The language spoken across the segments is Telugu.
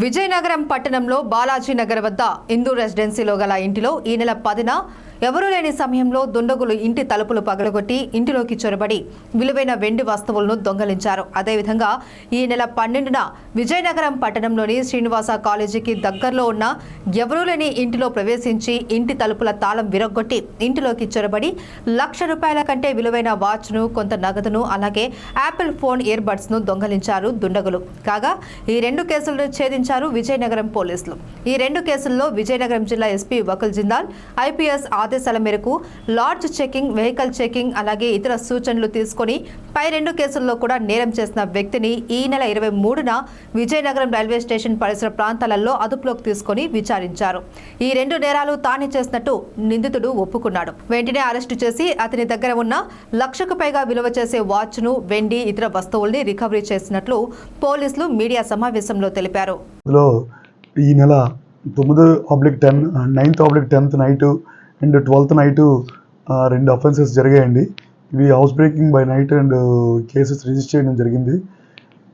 విజయనగరం పట్టణంలో బాలాజీ నగర్ వద్ద ఇందూ రెసిడెన్సీలో గల ఇంటిలో ఈ నెల పదిన ఎవరూ లేని సమయంలో దుండగులు ఇంటి తలుపులు పగలగొట్టి ఇంటిలోకి చొరబడి విలువైన వెండి వస్తువులను దొంగలించారు. అదేవిధంగా ఈ నెల పన్నెండున విజయనగరం పట్టణంలోని శ్రీనివాస కాలేజీకి దగ్గరలో ఉన్న ఎవరూ లేని ఇంటిలో ప్రవేశించి ఇంటి తలుపుల తాళం విరగొట్టి ఇంటిలోకి చొరబడి లక్ష రూపాయల కంటే విలువైన వాచ్ను కొంత నగదును అలాగే యాపిల్ ఫోన్ ఇయర్బడ్స్ను దొంగలించారు దుండగులు. కాగా ఈ రెండు కేసులను ఛేదించారు విజయనగరం పోలీసులు. ఈ రెండు కేసుల్లో విజయనగరం జిల్లా ఎస్పీ వకుల్ జిందాల్ ఐపీఎస్ ఆదేశాల మేరకు లాడ్జ్ చెకింగ్ వెహికల్ చెకింగ్ అలాగే ఇతర సూచనలు తీసుకొని పై రెండు కేసుల్లో కూడా నేరం చేసిన వ్యక్తిని ఈ నెల ఇరవై మూడున విజయనగరం రైల్వే స్టేషన్ పరిసర ప్రాంతాలలో అదుపులోకి తీసుకొని విచారించారు. ఈ రెండు నేరాలు తానే చేసినట్టు నిందితుడు ఒప్పుకున్నాడు. వెంటనే అరెస్టు చేసి అతని దగ్గర ఉన్న లక్షకు పైగా విలువ చేసే వాచ్ను వెండి ఇతర వస్తువుల్ని రికవరీ చేసినట్లు పోలీసులు మీడియా సమావేశంలో తెలిపారు. ఈ నెల తొమ్మిది oblique ten ninth oblique tenth night and twelfth night రెండు అఫెన్సెస్ జరిగాయండి. ఇవి house breaking by night and cases register చేయడం జరిగింది.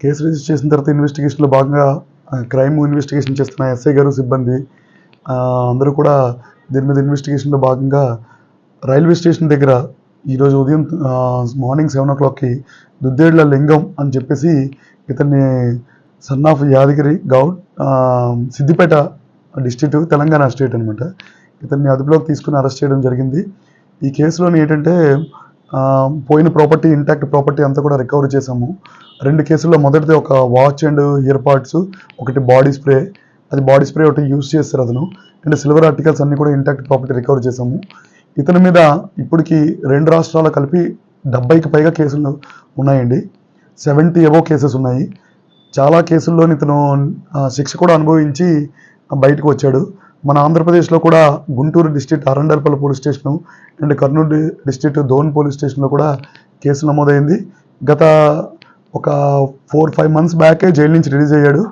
కేసు రిజిస్టర్ చేసిన తర్వాత ఇన్వెస్టిగేషన్లో భాగంగా క్రైమ్ ఇన్వెస్టిగేషన్ చేస్తున్న ఎస్ఐ గారు సిబ్బంది అందరూ కూడా దీని మీద ఇన్వెస్టిగేషన్లో భాగంగా రైల్వే స్టేషన్ దగ్గర ఈరోజు ఉదయం మార్నింగ్ సెవెన్ ఓ క్లాక్కి దుద్దేళ్ళ లింగం అని చెప్పేసి ఇతన్ని son of Yadagiri Goud Siddipet district Telangana state అనమాట ఇతన్ని అదుపులోకి తీసుకుని అరెస్ట్ చేయడం జరిగింది. ఈ కేసులోని ఏంటంటే పోయిన ప్రాపర్టీ ఇంటాక్ట్ ప్రాపర్టీ అంతా కూడా రికవరీ చేసాము రెండు కేసుల్లో మొదటిది ఒక వాచ్ అండ్ ఇయర్ పార్ట్స్ ఒకటి బాడీ స్ప్రే అది బాడీ స్ప్రే ఒకటి యూజ్ చేస్తారు అతను. అండ్ సిల్వర్ ఆర్టికల్స్ అన్నీ కూడా ఇంటాక్ట్ ప్రాపర్టీ రికవర్ చేసాము ఇతని మీద ఇప్పటికి రెండు రాష్ట్రాలు కలిపి డెబ్బైకి పైగా కేసులు ఉన్నాయండి. సెవెంటీ అబో కేసెస్ ఉన్నాయి. చాలా కేసుల్లోని ఇతను శిక్ష కూడా అనుభవించి బయటకు వచ్చాడు. మన ఆంధ్రప్రదేశ్లో కూడా Guntur district అరండర్పల్లి police station and Kurnool డి- డిస్ట్రిక్ట్ పోలీస్ స్టేషన్లో కూడా కేసు నమోదైంది. గత ఒక ఫోర్ ఫైవ్ మంత్స్ బ్యాకే జైలు నుంచి రిలీజ్ అయ్యాడు.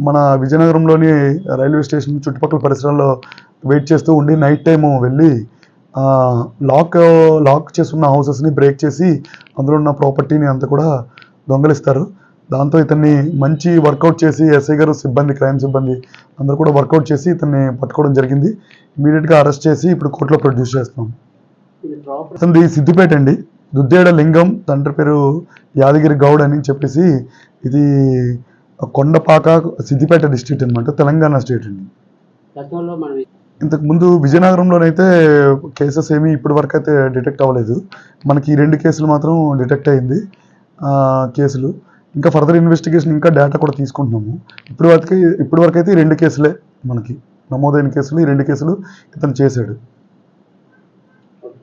మన విజయనగరంలోని రైల్వే స్టేషన్ చుట్టుపక్కల పరిసరాల్లో వెయిట్ చేస్తూ ఉండి నైట్ టైము వెళ్ళి లాక్ లాక్ చేసున్న హౌసెస్ని బ్రేక్ చేసి అందులో ఉన్న ప్రాపర్టీని అంతా కూడా దొంగలిస్తారు. దాంతో ఇతన్ని మంచి వర్కౌట్ చేసి ఎస్ఐ గారు సిబ్బంది క్రైమ్ సిబ్బంది అందరూ కూడా వర్కౌట్ చేసి ఇతన్ని పట్టుకోవడం జరిగింది. ఇమీడియట్గా అరెస్ట్ చేసి ఇప్పుడు కోర్టులో ప్రొడ్యూస్ చేస్తున్నాం. అతనిది సిద్దిపేట అండి. దుద్దేడ లింగం తండ్రి పేరు యాదగిరి గౌడ్ అని చెప్పేసి ఇది కొండపాక సిద్దిపేట డిస్ట్రిక్ట్ అనమాట తెలంగాణ స్టేట్ అండి. ఇంతకు ముందు విజయనగరంలోనైతే కేసెస్ ఏమీ ఇప్పటి వరకు అయితే డిటెక్ట్ అవ్వలేదు. మనకి ఈ రెండు కేసులు మాత్రం డిటెక్ట్ అయింది. కేసులు. ఇంకా ఫర్దర్ ఇన్వెస్టిగేషన్ ఇంకా డేటా కూడా తీసుకుంటున్నాము. ఇప్పుడు వరకు ఇప్పటి వరకు అయితే ఈ రెండు కేసులే మనకి. నమోదైన కేసులు ఈ రెండు కేసులు ఇతను చేశాడు.